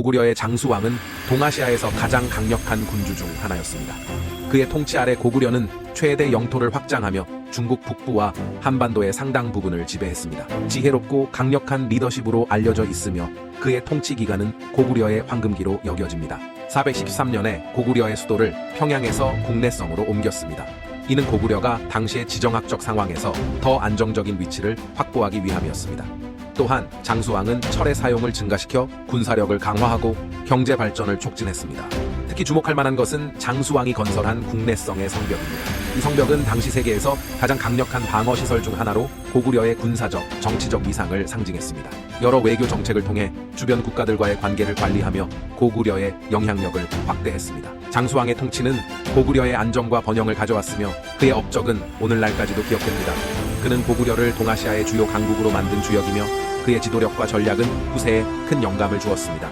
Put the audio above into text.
고구려의 장수왕은 동아시아에서 가장 강력한 군주 중 하나였습니다. 그의 통치 아래 고구려는 최대 영토를 확장하며 중국 북부와 한반도의 상당 부분을 지배했습니다. 지혜롭고 강력한 리더십으로 알려져 있으며 그의 통치 기간은 고구려의 황금기로 여겨집니다. 413년에 고구려의 수도를 평양에서 국내성으로 옮겼습니다. 이는 고구려가 당시의 지정학적 상황에서 더 안정적인 위치를 확보하기 위함이었습니다. 또한 장수왕은 철의 사용을 증가시켜 군사력을 강화하고 경제 발전을 촉진했습니다. 특히 주목할 만한 것은 장수왕이 건설한 국내성의 성벽입니다. 이 성벽은 당시 세계에서 가장 강력한 방어 시설 중 하나로 고구려의 군사적, 정치적 위상을 상징했습니다. 여러 외교 정책을 통해 주변 국가들과의 관계를 관리하며 고구려의 영향력을 확대했습니다. 장수왕의 통치는 고구려의 안정과 번영을 가져왔으며 그의 업적은 오늘날까지도 기억됩니다. 그는 고구려를 동아시아의 주요 강국으로 만든 주역이며 그의 지도력과 전략은 후세에 큰 영감을 주었습니다.